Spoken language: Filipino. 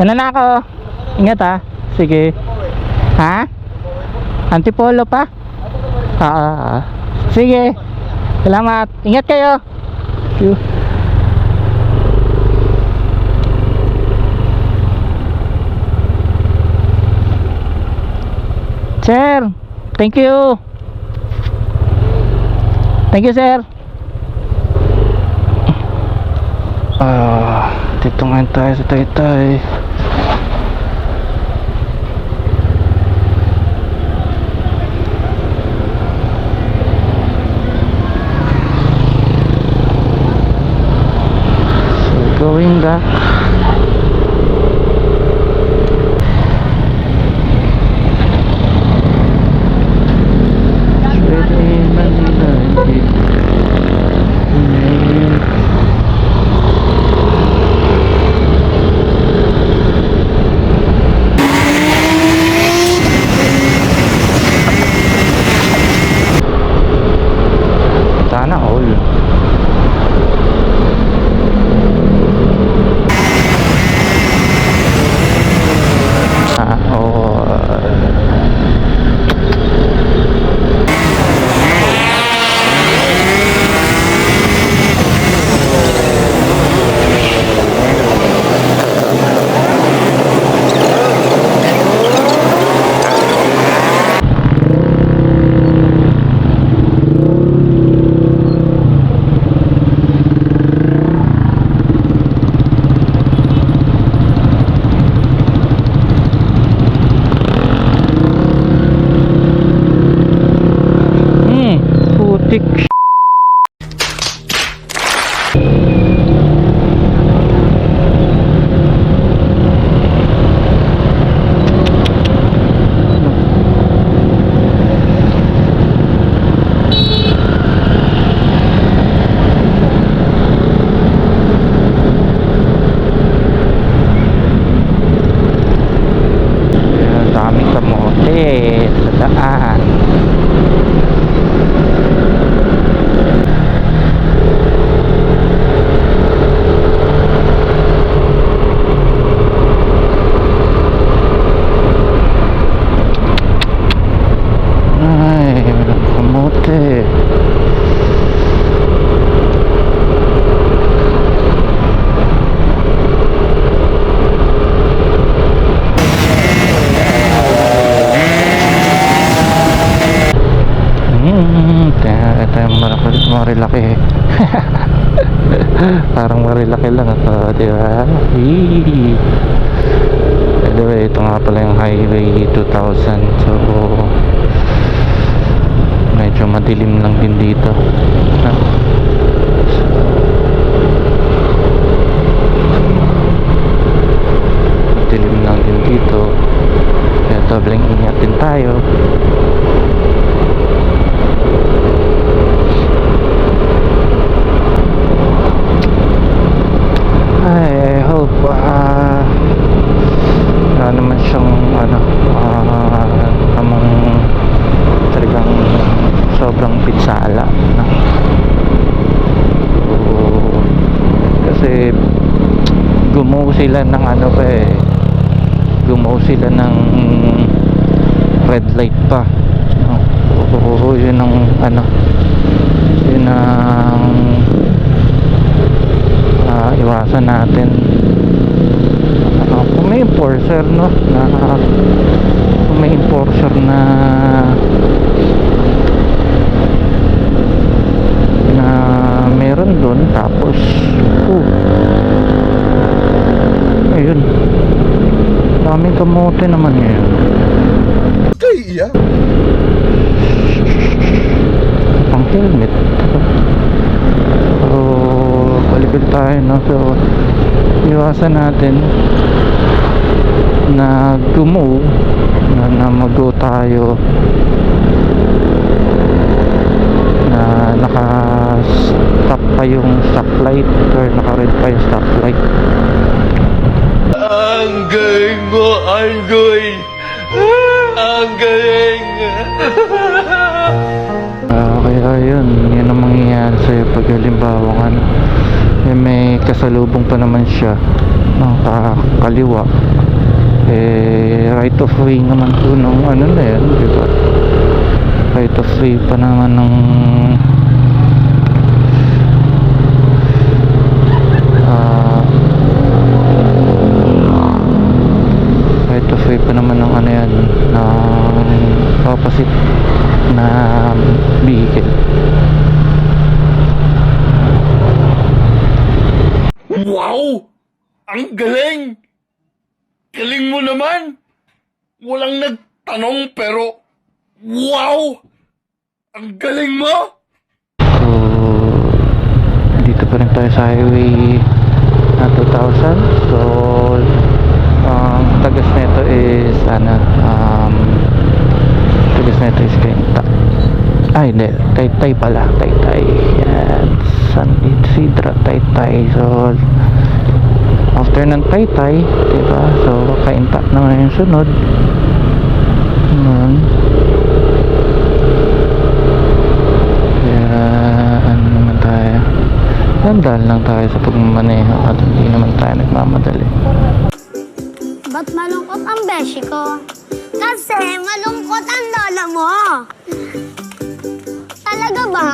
Yan na ako. Ingat ha. Sige. Ha? Antipolo pa? Ah, ah, ah. Sige. Salamat. Ingat kayo. Phew. Sir, thank you. Thank you, sir. Ah, dito ngayon tayo sa Taytay. So, ঠিক kamote. Hmm, marilaki. Parang marilaki lang ito, di ba? By ito nga pala yung highway 2000. So, medyo madilim lang din dito. Ha? Madilim lang din dito. Kaya dobleng ingat din tayo. Ay, I hope ah wala naman siyang ano ah tamang talagang sobrang pitsala no? So, kasi gumawa sila ng ano pa eh gumawa sila ng red light pa no? so, yun ang ano yun ang ah, iwasan natin Ah, kung may enforcer no na kung may enforcer na meron doon tapos oh, ayun. Daming kamote naman ngayon. Kaya. pang helmet. So balik tayo no? So iwasan natin na gumo na, na mag-go tayo na naka-stop pa yung stoplight or naka-red pa yung stoplight. Ang galing mo, Anggoy. Ang galing. Ah, kaya yun, yun ang mangyayari sa'yo pag halimbawa ano, eh, may kasalubong pa naman siya. Ng kaliwa eh right of way naman po nung ano na yan di ba? Right of way pa naman ng ah right of way pa naman ng ano yan ng opposite na vehicle Wow! Ang galing! Galing mo naman! Walang nagtanong pero wow! Ang galing mo! So, dito pa rin tayo sa highway na 2000. So, ang tagas nito is, ano, um, tagas nito is Quinta. Ay, hindi. Taytay pala. Taytay. Yan. San Isidro, Taytay. So, after ng Taytay, diba? So, Kainta naman yung sunod. Kaya ano naman tayo Dandaan lang tayo sa pagmamaneho at hindi naman tayo nagmamadali Ba't malungkot ang beshi ko? Kasi malungkot ang lola mo. Talaga ba?